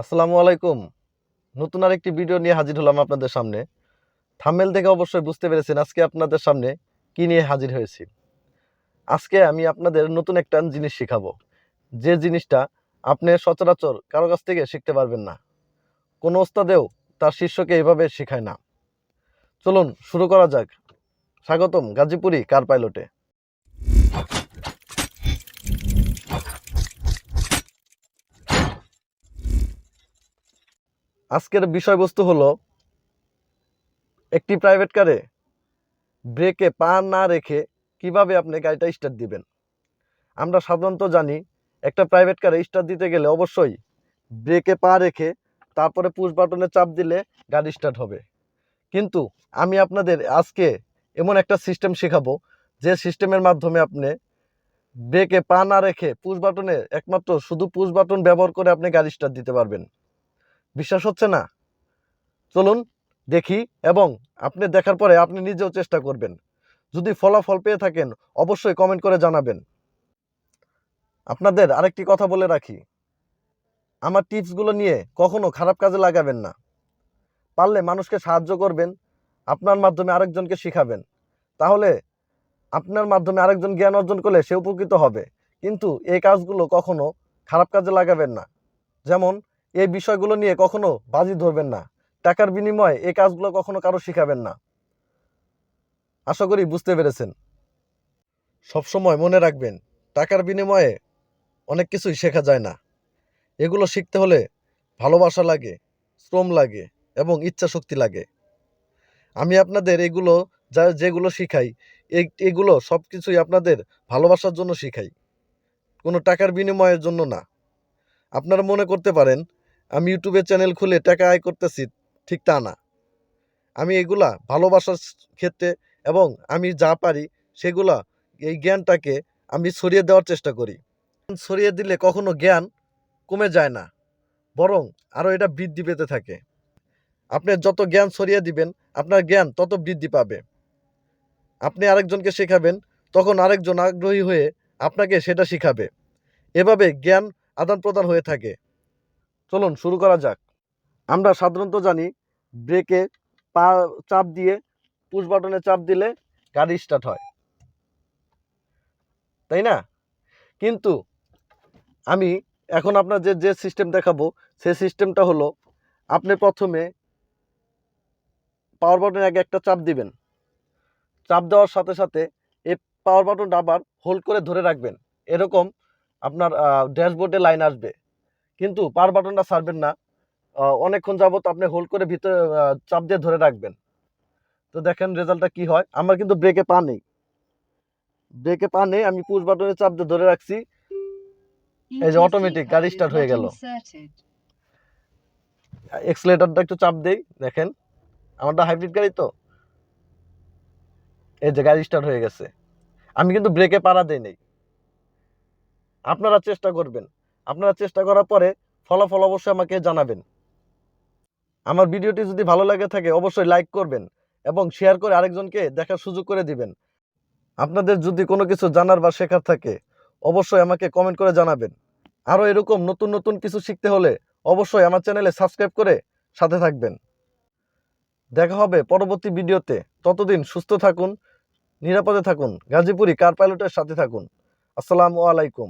আসসালামু আলাইকুম। নতুন আরেকটি ভিডিও নিয়ে হাজির হলাম আপনাদের সামনে। থামেল থেকে অবশ্যই বুঝতে পেরেছেন আজকে আপনাদের সামনে কি নিয়ে হাজির হয়েছি। আজকে আমি আপনাদের নতুন একটা জিনিস শেখাবো। যে জিনিসটা আপনি সচরাচর কারও কাছ থেকে শিখতে পারবেন না। কোনো ওস্তাদেও তার শিষ্যকে এভাবে শেখায় না। চলুন শুরু করা যাক। স্বাগতম গাজীপুরি কার পাইলটে? আজকের বিষয়বস্তু হলো, একটি প্রাইভেট কারে ব্রেকে পা না রেখে কীভাবে আপনি গাড়িটা স্টার্ট দিবেন? আমরা সাধারণত জানি, একটা প্রাইভেট কারে স্টার্ট দিতে গেলে অবশ্যই ব্রেকে পা রেখে তারপরে পুশ বাটনে চাপ দিলে গাড়ি স্টার্ট হবে। কিন্তু আমি আপনাদের আজকে এমন একটা সিস্টেম শেখাবো, যে সিস্টেমের মাধ্যমে আপনি ব্রেকে পা না রেখে পুশ বাটনে একমাত্র শুধু পুশ বাটন ব্যবহার করে আপনি গাড়ি স্টার্ট দিতে পারবেন। বিশ্বাস হচ্ছে না? চলুন দেখি এবং আপনি দেখার পরে আপনি নিজেও চেষ্টা করবেন। যদি ফলাফল পেয়ে থাকেন, অবশ্যই কমেন্ট করে জানাবেন। আপনাদের আরেকটি কথা বলে রাখি। আমার টিপসগুলো নিয়ে কখনো খারাপ কাজে লাগাবেন না। পারলে মানুষকে সাহায্য করবেন, আপনার মাধ্যমে আরেকজনকে শিখাবেন। তাহলে আপনার মাধ্যমে আরেকজন জ্ঞান অর্জন করলে সে উপকৃত হবে। কিন্তু এই কাজগুলো কখনো খারাপ কাজে লাগাবেন না। যেমন এই বিষয়গুলো নিয়ে কখনো বাজি ধরবেন না। টাকার বিনিময়ে এই কাজগুলো কখনো কারও শিখাবেন না। আশা করি বুঝতে পেরেছেন। সবসময় মনে রাখবেন, টাকার বিনিময়ে অনেক কিছুই শেখা যায় না। এগুলো শিখতে হলে ভালোবাসা লাগে, শ্রম লাগে এবং ইচ্ছা শক্তি লাগে। আমি আপনাদের এগুলো যা যেগুলো শিখাই এগুলো সব কিছুই আপনাদের ভালোবাসার জন্য শিখাই। কোনো টাকার বিনিময়ের জন্য না। আপনারা মনে করতে পারেন আমি ইউটিউবে চ্যানেল খুলে টাকা আয় করতেছি, ঠিক তা না। আমি এগুলা ভালোবাসার ক্ষেত্রে এবং আমি যা পারি সেগুলা, এই জ্ঞানটাকে আমি ছড়িয়ে দেওয়ার চেষ্টা করি। ছড়িয়ে দিলে কখনো জ্ঞান কমে যায় না, বরং আরও এটা বৃদ্ধি পেতে থাকে। আপনি যত জ্ঞান ছড়িয়ে দিবেন, আপনার জ্ঞান তত বৃদ্ধি পাবে। আপনি আরেকজনকে শেখাবেন, তখন আরেকজন আগ্রহী হয়ে আপনাকে সেটা শিখাবে। এভাবে জ্ঞান আদান প্রদান হয়ে থাকে। চলুন, শুরু করা যাক। আমরা সাধারণত জানি, ব্রেকে পা চাপ দিয়ে পুশ বাটনে চাপ দিলে গাড়ি স্টার্ট হয়। তাই না? কিন্তু আমি এখন আপনার যে যে সিস্টেম দেখাবো, সেই সিস্টেমটা হলো, আপনি প্রথমে পাওয়ার বাটনে আগে একটা চাপ দিবেন। চাপ দেওয়ার সাথে সাথে এই পাওয়ার বাটনটা আবার হোল্ড করে ধরে রাখবেন। এরকম আপনার ড্যাশবোর্ডে লাইন আসবে। কিন্তু পার বাটনটা ছাড়বেন না। অনেকক্ষণ যাবত আপনি হোল্ড করে ভিতরে চাপ দিয়ে ধরে রাখবেন। তো দেখেন রেজাল্টটা কি হয়? আমার কিন্তু ব্রেকে পা নেই। ব্রেকে পা নেই আমি পুশ বাটনে চাপ দিয়ে ধরে রাখছি। এই যে অটোমেটিক গাড়ি স্টার্ট হয়ে গেল। এক্সেলেটারটা একটু চাপ দেই দেখেন। আমারটা হাইব্রিড গাড়ি তো। এই যে গাড়ি স্টার্ট হয়ে গেছে। আমি কিন্তু ব্রেকে পাড়া দেই নেই। আপনারা চেষ্টা করবেন। আপনারা চেষ্টা করার পরে ফলাফল অবশ্যই আমাকে জানাবেন। আমার ভিডিওটি যদি ভালো লাগে থাকে, অবশ্যই লাইক করবেন এবং শেয়ার করে আরেকজনকে দেখার সুযোগ করে দিবেন। আপনাদের যদি কোনো কিছু জানার বা শেখার থাকে, অবশ্যই আমাকে কমেন্ট করে জানাবেন। আরও এরকম নতুন নতুন কিছু শিখতে হলে অবশ্যই আমার চ্যানেলে সাবস্ক্রাইব করে সাথে থাকবেন। দেখা হবে পরবর্তী ভিডিওতে। ততদিন সুস্থ থাকুন, নিরাপদে থাকুন, গাজীপুরি কার পাইলটের সাথে থাকুন। আসসালামু আলাইকুম।